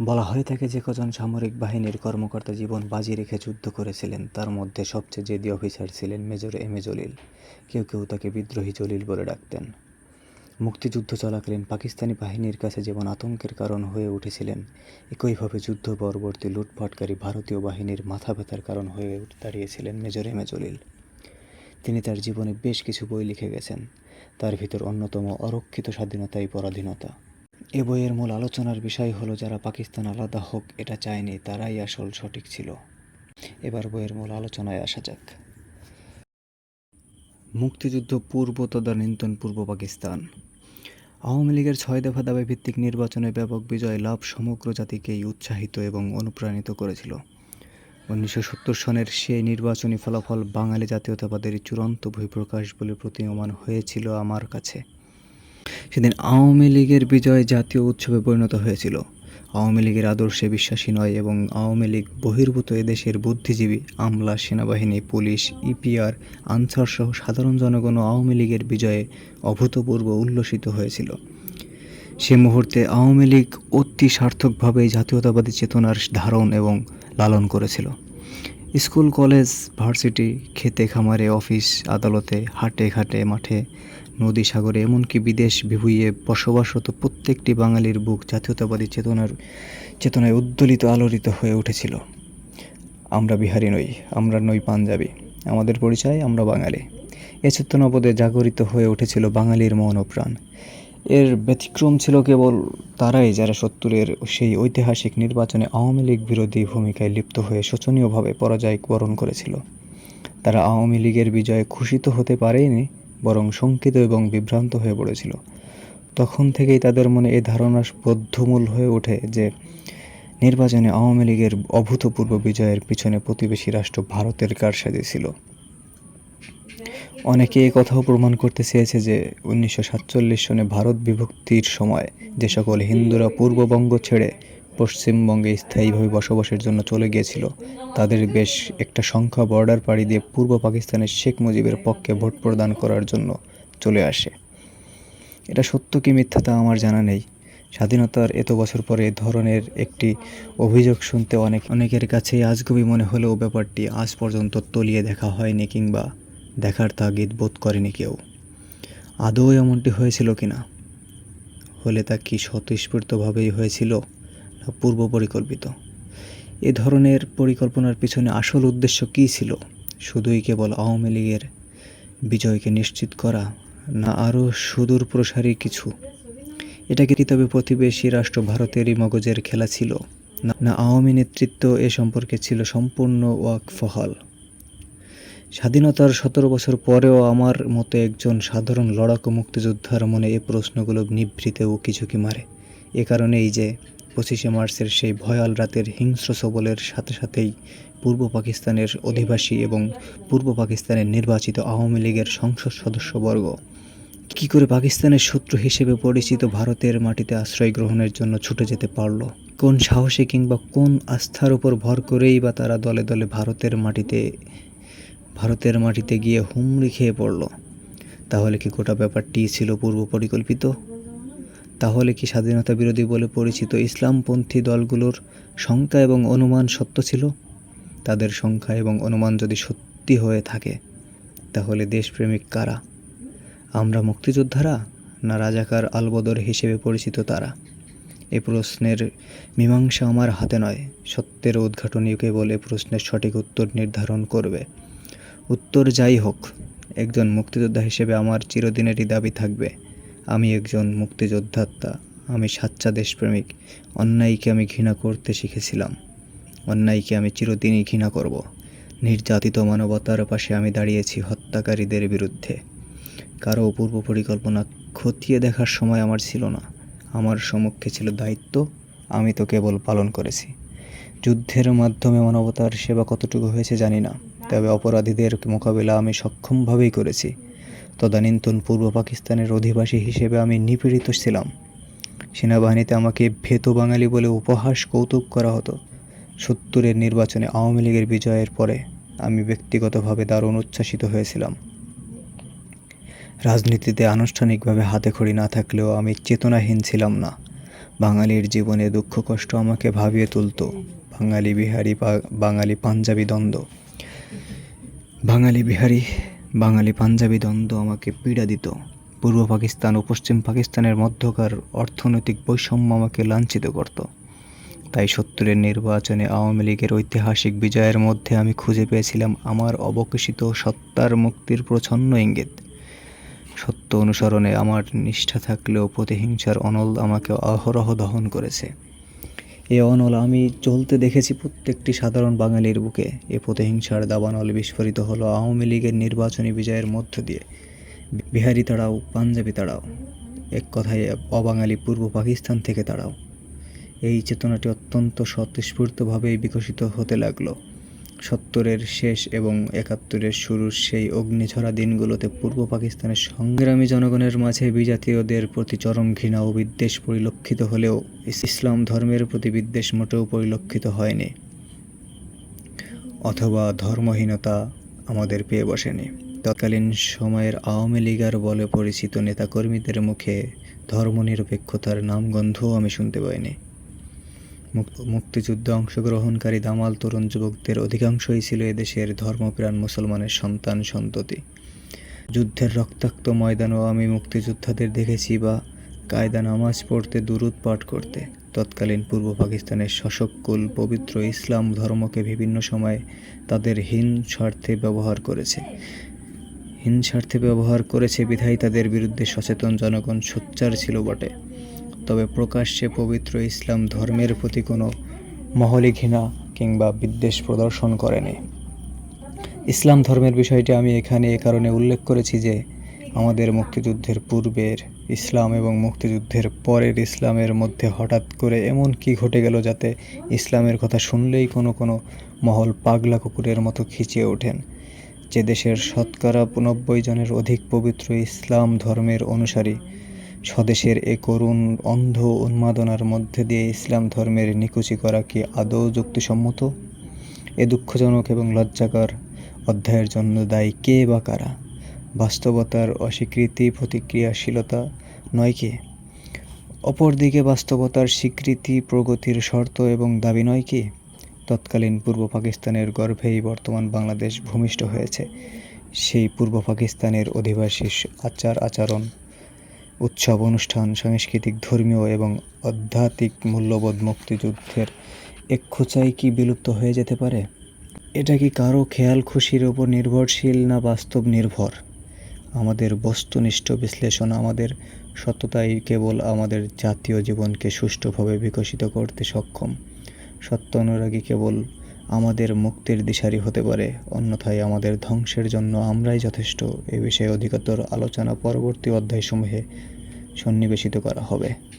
বলা হয়ে থাকে যে কজন সামরিক বাহিনীর কর্মকর্তা জীবন বাজি রেখে যুদ্ধ করেছিলেন, তার মধ্যে সবচেয়ে জেদি অফিসার ছিলেন মেজর এম এ জলিল। কেউ কেউ তাকে বিদ্রোহী জলিল বলে ডাকতেন। মুক্তিযুদ্ধ চলাকালীন পাকিস্তানি বাহিনীর কাছে যেমন আতঙ্কের কারণ হয়ে উঠেছিলেন, একইভাবে যুদ্ধ পরবর্তী লুটপাটকারী ভারতীয় বাহিনীর মাথা ব্যথার কারণ হয়ে দাঁড়িয়েছিলেন মেজর এম এ জলিল। তিনি তার জীবনে বেশ কিছু বই লিখে গেছেন। তার ভিতর অন্যতম অরক্ষিত স্বাধীনতাই পরাধীনতা। এ বইয়ের মূল আলোচনার বিষয় হলো, যারা পাকিস্তান আলাদা হোক, এটা চায়নি, তারাই আসল সঠিক ছিল। এবার বইয়ের মূল আলোচনায় আসা যাক। মুক্তিযুদ্ধ পূর্ব তদানীন্তন পূর্ব পাকিস্তান। আওয়ামী লীগের ছয় দফা দাবি ভিত্তিক নির্বাচনে ব্যাপক বিজয় লাভ সমগ্র জাতিকেই উৎসাহিত এবং অনুপ্রাণিত করেছিল। উনিশশো সত্তর সনের সেই নির্বাচনী ফলাফল বাঙালি জাতীয়তাবাদের চূড়ান্ত বহিঃপ্রকাশ বলে প্রতীয়মান হয়েছিল আমার কাছে। সেদিন আওয়ামী লীগের বিজয় জাতীয় উৎসবে পরিণত হয়েছিল। আওয়ামী লীগের আদর্শে বিশ্বাসী নয় এবং আওয়ামী লীগ বহির্ভূত এদেশের বুদ্ধিজীবী, আমলা, সেনাবাহিনী, পুলিশ, ইপিআর, আনসার সহ সাধারণ জনগণও আওয়ামী লীগের বিজয়ে অভূতপূর্ব উল্লসিত হয়েছিল। সে মুহূর্তে আওয়ামী লীগ অতি সার্থকভাবে জাতীয়তাবাদী চেতনার ধারণ এবং লালন করেছিল। স্কুল, কলেজ, ভার্সিটি খেতে খামারে অফিস, আদালতে হাটে ঘাটে মাঠে নদী সাগরে, এমনকি বিদেশ বিভুঁইয়ে বসবাসরত প্রত্যেকটি বাঙালির বুক জাতীয়তাবাদী চেতনার, চেতনায় উদ্দোলিত, আলোড়িত হয়ে উঠেছিল। আমরা বিহারি নই, আমরা নই পাঞ্জাবি। আমাদের পরিচয় আমরা বাঙালি। এ চেতনাবোধে জাগরিত হয়ে উঠেছিল বাঙালির মন ও প্রাণ। এর ব্যতিক্রম ছিল কেবল তারাই যারা সত্তরের সেই ঐতিহাসিক নির্বাচনে আওয়ামী লীগ বিরোধী ভূমিকায় লিপ্ত হয়ে শোচনীয়ভাবে পরাজয় বরণ করেছিল। তারা আওয়ামী লীগের বিজয়ে খুশি তো হতে পারেনি বরং শঙ্কিত এবং বিভ্রান্ত হয়ে পড়েছিল। তখন থেকেই তাদের মনে এই ধারণা বদ্ধমূল হয়ে ওঠে যে, নির্বাচনে আওয়ামী লীগের অভূতপূর্ব বিজয়ের পিছনে প্রতিবেশী রাষ্ট্র ভারতের কারসাজি ছিল। অনেকে এই কথাও প্রমাণ করতে চেয়েছে যে, উনিশশো সাতচল্লিশ সনে ভারত বিভক্তির সময় যে সকল হিন্দুরা পূর্ববঙ্গ ছেড়ে পশ্চিমবঙ্গে স্থায়ীভাবে বসবাসের জন্য চলে গিয়েছিল। তাদের বেশ একটা সংখ্যা বর্ডার পাড়ি দিয়ে পূর্ব পাকিস্তানের শেখ মুজিবের পক্ষে ভোট প্রদান করার জন্য চলে আসে। এটা সত্য কি মিথ্যা তা আমার জানা নেই। স্বাধীনতার এত বছর পরে এ ধরনের একটি অভিযোগ শুনতে অনেক অনেকের কাছেই আজগুবি মনে হলেও ব্যাপারটি আজ পর্যন্ত তলিয়ে দেখা হয়নি কিংবা দেখার তাগিদ বোধ করেনি কেউ। আদৌ এমনটি হয়েছিল কিনা? হলে তা কি স্বতঃস্ফূর্তভাবেই হয়েছিল? পূর্ব পরিকল্পিত। এ ধরনের পরিকল্পনার পিছনে আসল উদ্দেশ্য কী ছিল? শুধুই কেবল আওয়ামী লীগের বিজয়কে নিশ্চিত করা না আরও সুদূর প্রসারী কিছু? এটা কি তবে প্রতিবেশী রাষ্ট্র ভারতেরই মগজের খেলা ছিল? না আওয়ামী নেতৃত্ব এ সম্পর্কে ছিল সম্পূর্ণ ওয়াকফহল স্বাধীনতার সতেরো বছর পরেও আমার মতো একজন সাধারণ লড়াকু মুক্তিযোদ্ধার মনে এই প্রশ্নগুলো নিভৃতে ও কিছুকি মারে। এ কারণেই যে পঁচিশে মার্চের সেই ভয়াল রাতের হিংস্র সবলের সাথে সাথেই পূর্ব পাকিস্তানের অধিবাসী এবং পূর্ব পাকিস্তানের নির্বাচিত আওয়ামী লীগের সংসদ সদস্যবর্গ। কী করে পাকিস্তানের শত্রু হিসেবে পরিচিত ভারতের মাটিতে আশ্রয় গ্রহণের জন্য ছুটে যেতে পারল? কোন সাহসে কিংবা কোন আস্থার উপর ভর করেই বা তারা দলে দলে ভারতের মাটিতে ভারতের মাটিতে গিয়ে হুমড়ি খেয়ে পড়ল? তাহলে কি গোটা ব্যাপারটি ছিল পূর্ব পরিকল্পিত তাহলে কি স্বাধীনতা বিরোধী বলে পরিচিত ইসলামপন্থী দলগুলোর সংখ্যা এবং অনুমান সত্য ছিল? তাদের সংখ্যা এবং অনুমান যদি সত্যি হয়ে থাকে, তাহলে দেশপ্রেমিক কারা? আমরা মুক্তিযোদ্ধারা না রাজাকার আলবদর হিসেবে পরিচিত তারা? এ প্রশ্নের মীমাংসা আমার হাতে নয়। সত্যের উদ্ঘাটনই কেবল এ প্রশ্নের সঠিক উত্তর নির্ধারণ করবে। উত্তর যাই হোক, একজন মুক্তিযোদ্ধা হিসেবে আমার চিরদিনেরই দাবি থাকবে। আমি একজন মুক্তিযোদ্ধাত্মা আমি সাচ্চা দেশপ্রেমিক, অন্যায়কে আমি ঘৃণা করতে শিখেছিলাম, অন্যায়কে আমি চিরদিনই ঘৃণা করব, নির্যাতিত মানবতার পাশে আমি দাঁড়িয়েছি হত্যাকারীদের বিরুদ্ধে। কারও পূর্ব পরিকল্পনা খতিয়ে দেখার সময় আমার ছিল না, আমার সম্মুখে ছিল দায়িত্ব, আমি তো কেবল পালন করেছি। যুদ্ধের মাধ্যমে মানবতার সেবা কতটুকু হয়েছে জানি না, তবে অপরাধীদের মোকাবিলা আমি সক্ষমভাবেই করেছি। তদানীন্তন পূর্ব পাকিস্তানের অধিবাসী হিসেবে আমি নিপীড়িত ছিলাম। সেনাবাহিনীতে আমাকে ভেত বাঙালি বলে উপহাস কৌতুক করা হতো। সত্তরের নির্বাচনে আওয়ামী লীগের বিজয়ের পরে আমি ব্যক্তিগতভাবে দারুণ উচ্ছ্বাসিত হয়েছিলাম। রাজনীতিতে আনুষ্ঠানিকভাবে হাতে খড়ি না থাকলেও আমি চেতনাহীন ছিলাম না। বাঙালির জীবনে দুঃখ কষ্ট আমাকে ভাবিয়ে তুলতো। বাঙালি বিহারি বাঙালি পাঞ্জাবি দ্বন্দ্ব। বাঙালি বিহারি বাঙালি পাঞ্জাবি দ্বন্দ্ব আমাকে পীড়া দিত। পূর্ব পাকিস্তান ও পশ্চিম পাকিস্তানের মধ্যকার অর্থনৈতিক বৈষম্য আমাকে লাঞ্ছিত করত। তাই সত্তরের নির্বাচনে আওয়ামী লীগের ঐতিহাসিক বিজয়ের মধ্যে আমি খুঁজে পেয়েছিলাম আমার অবকাশিত সত্তার মুক্তির প্রচ্ছন্ন ইঙ্গিত। সত্য অনুসরণে আমার নিষ্ঠা থাকলেও প্রতিহিংসার অনল আমাকে অহরহ দহন করেছে। এ অনল আমি চলতে দেখেছি প্রত্যেকটি সাধারণ বাঙালির বুকে। এ প্রতিহিংসার দাবানল বিস্ফোরিত হলো আওয়ামী লীগের নির্বাচনী বিজয়ের মধ্য দিয়ে। বিহারি তাড়াও, পাঞ্জাবি তাড়াও, এক কথায় অবাঙালি পূর্ব পাকিস্তান থেকে তাড়াও। এই চেতনাটি অত্যন্ত স্বতঃস্ফূর্তভাবেই বিকশিত হতে লাগল। সত্তরের শেষ এবং একাত্তরের শুরুর সেই অগ্নিঝরা দিনগুলোতে পূর্ব পাকিস্তানের সংগ্রামী জনগণের মাঝে বিজাতীয়দের প্রতি চরম ঘৃণা ও বিদ্বেষ পরিলক্ষিত হলেও ইসলাম ধর্মের প্রতি বিদ্বেষ মোটেও পরিলক্ষিত হয়নি। অথবা ধর্মহীনতা আমাদের পেয়ে বসেনি। তৎকালীন সময়ের আওয়ামী লীগার বলে পরিচিত নেতাকর্মীদের মুখে ধর্মনিরপেক্ষতার নামগন্ধও আমি শুনতে পাইনি। মুক্তিযুদ্ধে অংশগ্রহণকারী দামাল তরুণ যুবকদের অধিকাংশই ছিল এদেশের ধর্মপ্রাণ মুসলমানের সন্তান সন্ততি। যুদ্ধের রক্তাক্ত ময়দানেও আমি মুক্তিযোদ্ধাদের দেখেছি বা কায়দা নামাজ পড়তে, দুরুদ পাঠ করতে। তৎকালীন পূর্ব পাকিস্তানের শশকুল পবিত্র ইসলাম ধর্মকে বিভিন্ন সময়ে তাদের হীন স্বার্থে ব্যবহার করেছে। হীন স্বার্থে ব্যবহার করেছে বিধায় তাদের বিরুদ্ধে সচেতন জনগণ সোচ্চার ছিল বটে। তবে প্রকাশ্যে পবিত্র ইসলাম ধর্মের প্রতি কোনো মহলি ঘৃণা কিংবা বিদ্বেষ প্রদর্শন করেনি। ইসলাম ধর্মের বিষয়টি আমি এখানে এ কারণে উল্লেখ করেছি যে আমাদের মুক্তিযুদ্ধের পূর্বের ইসলাম এবং মুক্তিযুদ্ধের পরের ইসলামের মধ্যে হঠাৎ করে এমন কি ঘটে গেল যাতে ইসলামের কথা শুনলেই কোনো কোনো মহল পাগলা কুকুরের মতো খিচিয়ে ওঠেন। যে দেশের শতকরা নব্বই জনের অধিক পবিত্র ইসলাম ধর্মের অনুসারী স্বদেশের এ করুণ অন্ধ উন্মাদনার মধ্যে দিয়ে ইসলাম ধর্মের নিকুচি করা কি আদৌ যুক্তিসম্মত? এ দুঃখজনক এবং লজ্জাকর অধ্যায়ের জন্য দায়ী কে বা কারা? বাস্তবতার অস্বীকৃতি, প্রতিক্রিয়াশীলতা নয় কি? অপরদিকে বাস্তবতার স্বীকৃতি, প্রগতির শর্ত এবং দাবি নয় কি? তৎকালীন পূর্ব পাকিস্তানের গর্ভেই বর্তমান বাংলাদেশ ভূমিষ্ঠ হয়েছে। সেই পূর্ব পাকিস্তানের অধিবাসী আচার আচরণ উৎসব, অনুষ্ঠান, সাংস্কৃতিক, ধর্মীয় এবং আধ্যাত্মিক মূল্যবোধ মুক্তিযুদ্ধের এক খোঁচাই কি বিলুপ্ত হয়ে যেতে পারে? এটা কি কারও খেয়াল খুশির ওপর নির্ভরশীল না বাস্তব নির্ভর? আমাদের বস্তুনিষ্ঠ বিশ্লেষণ আমাদের সততাই কেবল আমাদের জাতীয় জীবনকে সুষ্ঠুভাবে বিকশিত করতে সক্ষম। সত্য অনুরাগী কেবল আমাদের মুক্তির দিশারি হতে পারে, অন্যথায় আমাদের ধ্বংসের জন্য আমরাই যথেষ্ট। এ বিষয়ে অধিকতর আলোচনা পরবর্তী অধ্যায়সমূহে সন্নিবেশিত করা হবে।